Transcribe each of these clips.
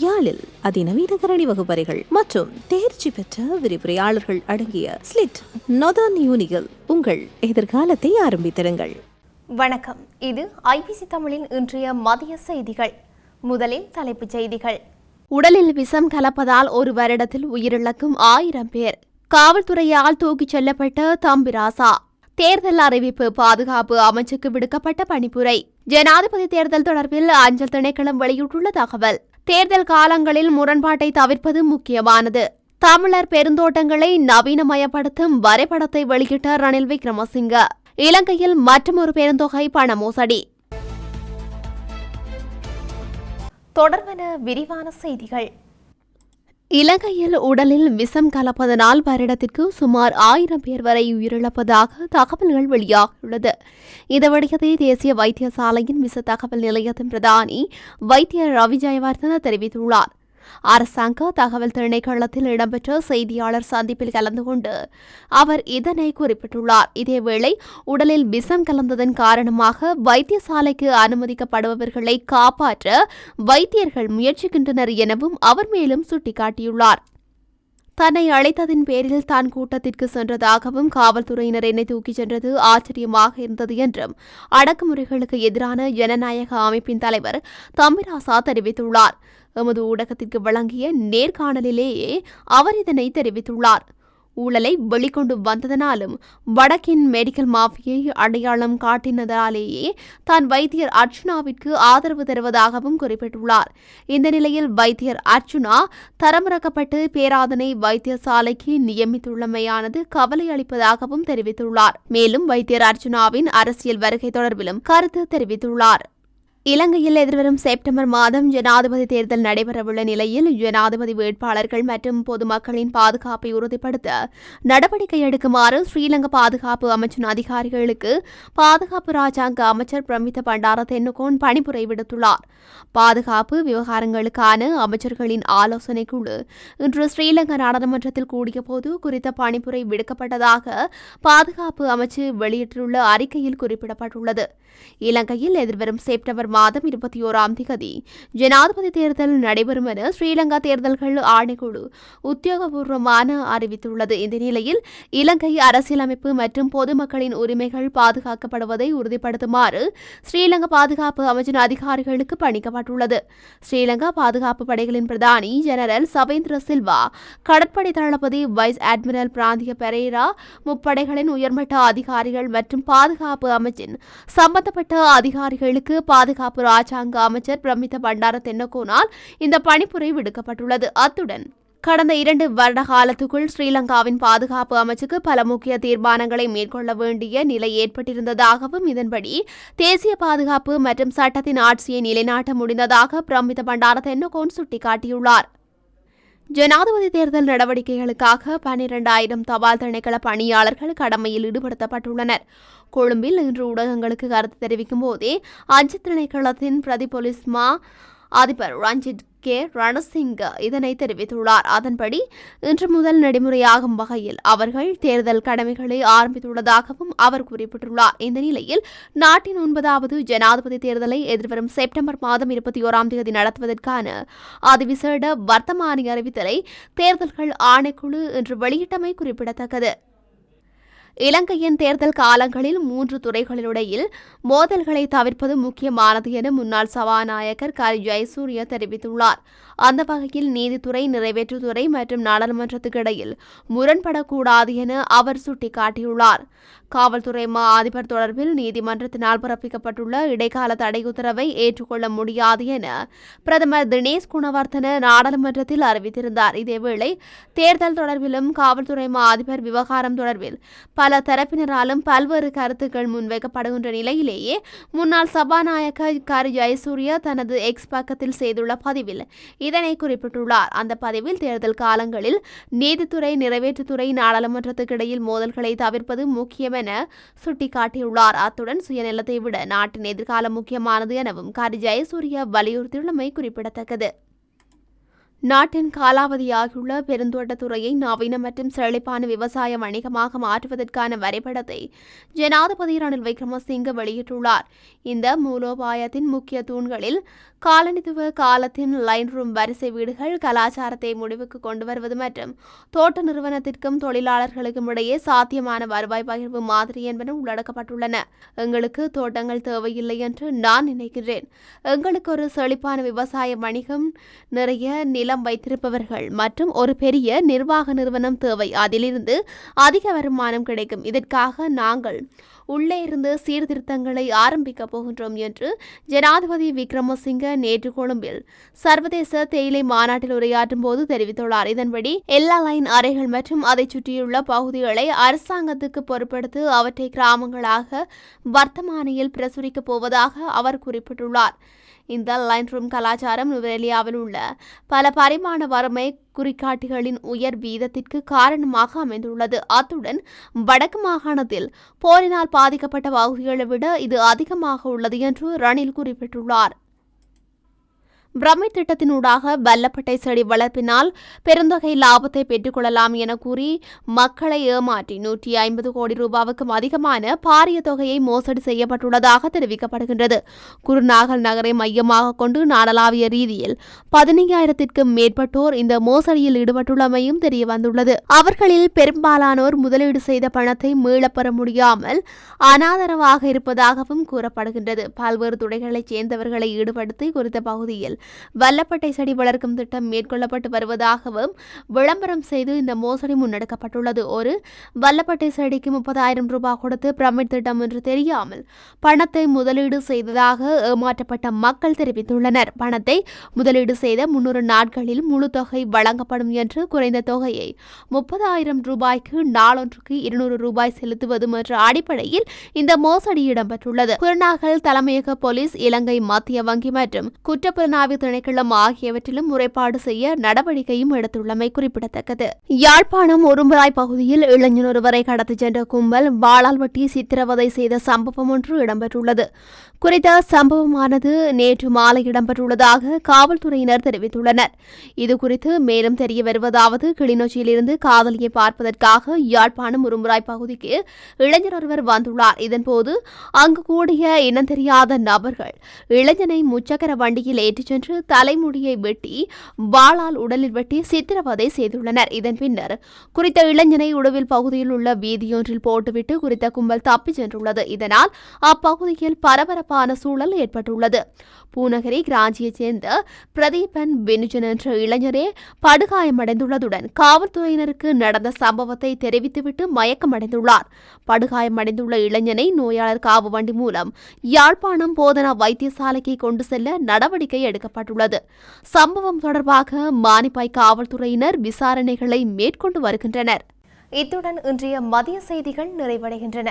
யாழில் அதிநவீன கரணி வகுப்பறைகள் மற்றும் தேர்ச்சி பெற்ற விரிவுரையாளர்கள் அடங்கிய ஸ்லிட் நொதான் யூனிகள் உங்கள் எதிர்காலத்தை ஆரம்பித்திருங்கள் வணக்கம். இது ஐபிசி தமிழின் இன்றைய மதிய செய்திகள். முதலில் தலைப்புச் செய்திகள். உடலில் விஷம் கலப்பதால் ஒரு வருடத்தில் உயிரிழக்கும் ஆயிரம் பேர். காவல்துறையால் தூக்கிச் செல்லப்பட்ட தம்பிராசா தேர்தல் அறிவிப்பு பாதுகாப்பு அமைச்சுக்கு விடுக்கப்பட்ட பணிப்புரை. ஜனாதிபதி தேர்தல் தொடர்பில் அஞ்சல் திணைக்களம் வெளியிட்டுள்ள தகவல். தேர்தல் காலங்களில் முரண்பாட்டை தவிர்ப்பது முக்கியமானது. தமிழர் பெருந்தோட்டங்களை நவீனமயப்படுத்தும் வரைபடத்தை வெளியிட்ட ரணில் விக்ரமசிங்க. இலங்கையில் மற்றொரு பெருந்தொகை பண மோசடி. தொடர்பென விரிவான செய்திகள். இலங்கையில் உடலில் விஷம் கலப்பதனால் வருடத்திற்கு சுமார் ஆயிரம் பேர் வரை உயிரிழப்பதாக தகவல்கள் வெளியாகியுள்ளது. இந்த விடயத்தை தேசிய வைத்தியசாலையின் விச தகவல் நிலையத்தின் பிரதானி வைத்தியர் ரவி ஜெயவர்தன தெரிவித்துள்ளார். அரசாங்க தகவல் திணைக்களத்தில் இடம்பெற்ற செய்தியாளர் சந்திப்பில் கலந்து கொண்டு அவர் இதனை குறிப்பிட்டுள்ளார். இதேவேளை உடலில் விஷம் கலந்ததன் காரணமாக வைத்தியசாலைக்கு அனுமதிக்கப்படுபவர்களை காப்பாற்ற வைத்தியர்கள் முயற்சிக்கின்றனர் எனவும் அவர் மேலும் சுட்டிக்காட்டியுள்ளார். தன்னை அழைத்ததின் பேரில் தான் கூட்டத்திற்கு சென்றதாகவும் காவல்துறையினர் என்னை தூக்கிச் சென்றது ஆச்சரியமாக இருந்தது என்றும் அடக்குமுறைகளுக்கு எதிரான ஜனநாயக அமைப்பின் தலைவர் தம்பிராசா தெரிவித்துள்ளார். எமது ஊடகத்திற்கு வழங்கிய நேர்காணலிலேயே அவர் இதனை தெரிவித்துள்ளார். ஊழலை வெளிக்கொண்டு வந்ததனாலும் வடக்கின் மெடிக்கல் மாஃபியை அடையாளம் காட்டினதாலேயே தான் வைத்தியர் அர்ச்சுனாவிற்கு ஆதரவு தருவதாகவும் குறிப்பிட்டுள்ளார். இந்த நிலையில் வைத்தியர் அர்ச்சுனா தரமிறக்கப்பட்டு பேராதனை வைத்தியசாலைக்கு நியமித்துள்ளமையானது கவலை அளிப்பதாகவும் தெரிவித்துள்ளார். மேலும் வைத்தியர் அர்ச்சுனாவின் அரசியல் வருகை தொடர்பிலும் கருத்து தெரிவித்துள்ளார். இலங்கையில் எதிர்வரும் செப்டம்பர் மாதம் ஜனாதிபதி தேர்தல் நடைபெறவுள்ள நிலையில் ஜனாதிபதி வேட்பாளர்கள் மற்றும் பொதுமக்களின் பாதுகாப்பை உறுதிப்படுத்த நடவடிக்கை எடுக்குமாறு ஸ்ரீலங்கா பாதுகாப்பு அமைச்சின் அதிகாரிகளுக்கு பாதுகாப்பு ராஜாங்க அமைச்சர் பிரமித்த பண்டார தென்னுகோன் பணிபுரை விடுத்துள்ளார். பாதுகாப்பு விவகாரங்களுக்கான அமைச்சர்களின் ஆலோசனை குழு இன்று ஸ்ரீலங்கா நாடாளுமன்றத்தில் கூடியபோது குறித்த பணிப்புரை விடுக்கப்பட்டதாக பாதுகாப்பு அமைச்சு வெளியிட்டுள்ள அறிக்கையில் குறிப்பிடப்பட்டுள்ளது. இலங்கையில் எதிர்வரும் செப்டம்பர் மாதம் இருபத்தி ஓராம் திகதி ஜனாதிபதி தேர்தல் நடைபெறும் என ஸ்ரீலங்கா தேர்தல்கள் ஆணைக்குழு உத்தியோகபூர்வமான அறிவித்துள்ளது. இந்த நிலையில் இலங்கை அரசியலமைப்பு மற்றும் பொதுமக்களின் உரிமைகள் பாதுகாக்கப்படுவதை உறுதிப்படுத்துமாறு ஸ்ரீலங்கா பாதுகாப்பு அமைச்சின் அதிகாரிகளுக்கு பணிக்கப்பட்டுள்ளது. ஸ்ரீலங்கா பாதுகாப்பு படைகளின் பிரதானி ஜெனரல் சவேந்திர சில்வா கடற்படை தளபதி வைஸ் அட்மிரல் பிராந்திய பெரேரா முப்படைகளின் உயர்மட்ட அதிகாரிகள் மற்றும் பாதுகாப்பு அமைச்சின் சம்பந்தப்பட்ட அதிகாரிகளுக்கு பாதுகாப்பு ராஜாங்க அமைச்சர் பிரமித பண்டார தென்னகோனால் இந்த பணிப்புரை விடுக்கப்பட்டுள்ளது. அத்துடன் கடந்த இரண்டு வருட காலத்துக்குள் ஸ்ரீலங்காவின் பாதுகாப்பு அமைச்சுக்கு பல முக்கிய தீர்மானங்களை மேற்கொள்ள வேண்டிய நிலை ஏற்பட்டிருந்ததாகவும் இதன்படி தேசிய பாதுகாப்பு மற்றும் சட்டத்தின் ஆட்சியை நிலைநாட்ட முடிந்ததாக பிரமித பண்டார தென்னகோன் சுட்டிக்காட்டியுள்ளார். ஜனாதிபதி தேர்தல் நடவடிக்கைகளுக்காக பனிரெண்டாயிரம் தபால் திணைக்கள பணியாளர்கள் கடமையில் ஈடுபடுத்தப்பட்டுள்ளனர். கொழும்பில் இன்று ஊடகங்களுக்கு கருத்து தெரிவிக்கும் போதே அஞ்சு திணைக்களத்தின் பிரதி போலீஸ் மா அதிபர் ரஞ்சித் கே ரணசிங்க இதனை தெரிவித்துள்ளார். அதன்படி இன்று முதல் நடைமுறையாகும் வகையில் அவர்கள் தேர்தல் கடமைகளை ஆரம்பித்துள்ளதாகவும் அவர் குறிப்பிட்டுள்ளார். இந்த நிலையில் நாட்டின் ஒன்பதாவது ஜனாதிபதி தேர்தலை எதிர்வரும் செப்டம்பர் மாதம் இருபத்தி ஓராம் தேதி நடத்துவதற்கான அதிவிசேட வர்த்தமானி அறிவித்தலை தேர்தல்கள் ஆணைக்குழு இன்று வெளியிட்டமை குறிப்பிடத்தக்கது. இலங்கையின் தேர்தல் காலங்களில் மூன்று துறைகளிடையில் மோதல்களை தவிர்ப்பது முக்கியமானது என முன்னாள் சபாநாயகர் கரி ஜெயசூரிய தெரிவித்துள்ளார். அந்த வகையில் நீதித்துறை நிறைவேற்றுத்துறை மற்றும் நாடாளுமன்றத்துக்கு இடையில் முரண்படக்கூடாது என அவர் சுட்டிக்காட்டியுள்ளார். காவல்துறை மா அதிபர் தொடர்பில் நீதிமன்றத்தினால் பிறப்பிக்கப்பட்டுள்ள இடைக்கால தடை உத்தரவை ஏற்றுக்கொள்ள முடியாது என பிரதமர் தினேஷ் குணவர்த்தன நாடாளுமன்றத்தில் அறிவித்திருந்தார். இதேவேளை தேர்தல் தொடர்பிலும் காவல்துறை மா அதிபர் விவகாரம் தொடர்பில் பல தரப்பினராலும் பல்வேறு கருத்துக்கள் முன்வைக்கப்படுகின்ற நிலையிலேயே முன்னாள் சபாநாயகர் கரு ஜெயசூர்யா தனது எக்ஸ் பக்கத்தில் செய்துள்ள பதிவில் இதனை குறிப்பிட்டுள்ளார். அந்த பதிவில் தேர்தல் காலங்களில் நீதித்துறை நிறைவேற்றுத்துறை நாடாளுமன்றத்துக்கு இடையில் மோதல்களை தவிர்ப்பது முக்கியம் என சுட்டிக்காட்டியுள்ளார். அத்துடன் சுயநலத்தை விட நாட்டின் எதிர்காலம் முக்கியமானது எனவும் கரு ஜெயசூர்யா வலியுறுத்தியுள்ளமை குறிப்பிடத்தக்கது. நாட்டின் காலாவதியாகியுள்ள பெருந்தோட்டத்துறையை நவீன மற்றும் செழிப்பான விவசாய வணிகமாக மாற்றுவதற்கான வரைபடத்தை ஜனாதிபதி ரணில் விக்ரமசிங்க வெளியிட்டுள்ளார். இந்த மூலோபாயத்தின் முக்கிய தூண்களில் காலனித்துவ காலத்தின் லைன் ரூம் வரிசை வீடுகள் கலாச்சாரத்தை முடிவுக்கு கொண்டு வருவது மற்றும் தோட்ட நிறுவனத்திற்கும் தொழிலாளர்களுக்கும் இடையே சாத்தியமான வருவாய் பகிர்வு மாதிரி என்பன உள்ளடக்கப்பட்டுள்ளன. எங்களுக்கு தோட்டங்கள் தேவையில்லை என்று நான் நினைக்கிறேன். எங்களுக்கு ஒரு செழிப்பான விவசாய வணிகம் நிறைய நிலம் வைத்திருப்பவர்கள் மற்றும் ஒரு பெரிய நிர்வாக நிறுவனம் தேவை. அதிலிருந்து அதிக வருமானம் கிடைக்கும். இதற்காக நாங்கள் உள்ளே இருந்து சீர்திருத்தங்களை ஆரம்பிக்கப் போகின்றோம் என்று ஜனாதிபதி விக்ரமசிங்க நேற்று கொழும்பில் சர்வதேச தேயிலை மாநாட்டில் உரையாற்றும் போது தெரிவித்துள்ளார். இதன்படி எல்லா லைன் அறைகள் மற்றும் அதை சுற்றியுள்ள பகுதிகளை அரசாங்கத்துக்கு பொறுப்படுத்தி அவற்றை கிராமங்களாக வர்த்தமானியில் பிரசுரிக்கப் போவதாக அவர் குறிப்பிட்டுள்ளார். இந்த லைன்ரூம் கலாச்சாரம் நுவரேலியாவில் உள்ள பல பரிமாண வறுமை குறிகாட்டிகளின் உயர் வீதத்திற்கு காரணமாக அமைந்துள்ளது. அத்துடன் வடக்கு மாகாணத்தில் போரினால் பாதிக்கப்பட்ட பகுதிகளை விட இது அதிகமாக உள்ளது என்று ரணில் குறிப்பிட்டுள்ளார். பிரம்மை திட்டத்தினூடாக வல்லப்பட்டை செடி வளர்ப்பினால் பெருந்தொகை லாபத்தை பெற்றுக்கொள்ளலாம் என கூறி மக்களை ஏமாற்றி நூற்றி ஐம்பது கோடி ரூபாவுக்கும் அதிகமான பாரிய தொகையை மோசடி செய்யப்பட்டுள்ளதாக தெரிவிக்கப்படுகின்றது. குருநாகல் நகரை மையமாக கொண்டு நாடளாவிய ரீதியில் பதினைந்தாயிரத்திற்கும் மேற்பட்டோர் இந்த மோசடியில் ஈடுபட்டுள்ளமையும் தெரிய வந்துள்ளது அவர்களில் பெரும்பாலானோர் முதலீடு செய்த பணத்தை மீளப்பெற முடியாமல் அனாதரவாக இருப்பதாகவும் கூறப்படுகின்றது. பல்வேறு துறைகளைச் சேர்ந்தவர்களை ஈடுபடுத்தி குறித்த பகுதியில் வல்லப்பட்டை செடி வளர்க்கும் திட்டம் மேற்கொள்ளப்பட்டு வருவதாகவும் விளம்பரம் செய்து இந்த மோசடி முன்னெடுக்கப்பட்டுள்ளது. ஒரு வல்லப்பட்டை செடிக்கு முப்பதாயிரம் ரூபாய் கொடுத்து பிரமிட் திட்டம் என்று தெரியாமல் பணத்தை முதலீடு செய்ததாக ஏமாற்றப்பட்ட மக்கள் தெரிவித்துள்ளனர். பணத்தை முதலீடு செய்த முன்னூறு நாட்களில் முழு தொகை வழங்கப்படும் என்று குறைந்த தொகையை முப்பதாயிரம் ரூபாய்க்கு நாளொன்றுக்கு இருநூறு ரூபாய் செலுத்துவதும் என்ற அடிப்படையில் இந்த மோசடி இடம்பெற்றுள்ளது. குருநாகல் தலைமையக போலீஸ் இலங்கை மத்திய வங்கி மற்றும் குற்றப்புலனாய்வு திணைக்களம் ஆகியவற்றிலும் முறைப்பாடு செய்ய நடவடிக்கையும் எடுத்துள்ளமை குறிப்பிடத்தக்கது. யாழ்ப்பாணம் உரும்பராய் பகுதியில் இளைஞர் ஒருவரை கடத்திச் சென்ற கும்பல் வாளால் வெட்டி சித்திரவதை செய்த சம்பவம் ஒன்று இடம்பெற்றுள்ளது. குறித்த சம்பவமானது நேற்று மாலை இடம்பெற்றுள்ளதாக காவல்துறையினர் தெரிவித்துள்ளனர். இதுகுறித்து மேலும் தெரிய வருவதாவது கிளிநொச்சியிலிருந்து காதலியை பார்ப்பதற்காக யாழ்ப்பாணம் உரும்புராய் பகுதிக்கு இளைஞர் ஒருவர் வந்துள்ளார். இதன்போது அங்கு கூடிய இனம் தெரியாத நபர்கள் இளைஞனை முச்சக்கர வண்டியில் ஏற்றிச் சென்று தலைமுடியை வெட்டி வாளால் உடலில் வெட்டி சித்திரவதை செய்துள்ளனர். இதன் பின்னர் குறித்த இளைஞனை உடவில் பகுதியில் உள்ள வீதியொன்றில் போட்டுவிட்டு குறித்த கும்பல் தப்பிச் சென்றுள்ளது. இதனால் அப்பகுதியில் பரபரப்பான சூழல் ஏற்பட்டுள்ளது. பூநகரி கிராஞ்சியைச் சேர்ந்த பிரதீபன் பெனுஜன் என்ற இளைஞரே படுகாயமடைந்துள்ளதுடன் காவல்துறையினருக்கு நடந்த சம்பவத்தை தெரிவித்துவிட்டு மயக்கமடைந்துள்ளார். படுகாயமடைந்துள்ள இளைஞனை நோயாளர் காவு வண்டி மூலம் யாழ்ப்பாணம் போதனா வைத்தியசாலைக்கு கொண்டு செல்ல நடவடிக்கை எடுக்கப்பட்டுள்ளது சம்பவம் தொடர்பாக மானிப்பாய் காவல்துறையினர் விசாரணைகளை மேற்கொண்டு வருகின்றனர். இத்துடன் இன்றைய மதிய செய்திகள் நிறைவடைகின்றன.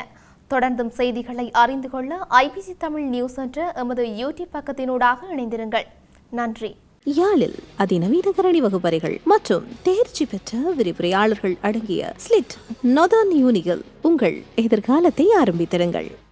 தொடர்ந்தும் செய்திகளை அறிந்து கொள்ள ஐபிசி தமிழ் நியூஸ் என்ற எமது யூடியூப் பக்கத்தினூடாக இணைந்திருங்கள். நன்றி. யாழில் அதிநவீன கரணி வகுப்பறைகள் மற்றும் தேர்ச்சி பெற்ற விரிவுரையாளர்கள் அடங்கிய ஸ்லிட் நொதான் யூனிகள் உங்கள் எதிர்காலத்தை ஆரம்பித்திருங்கள்.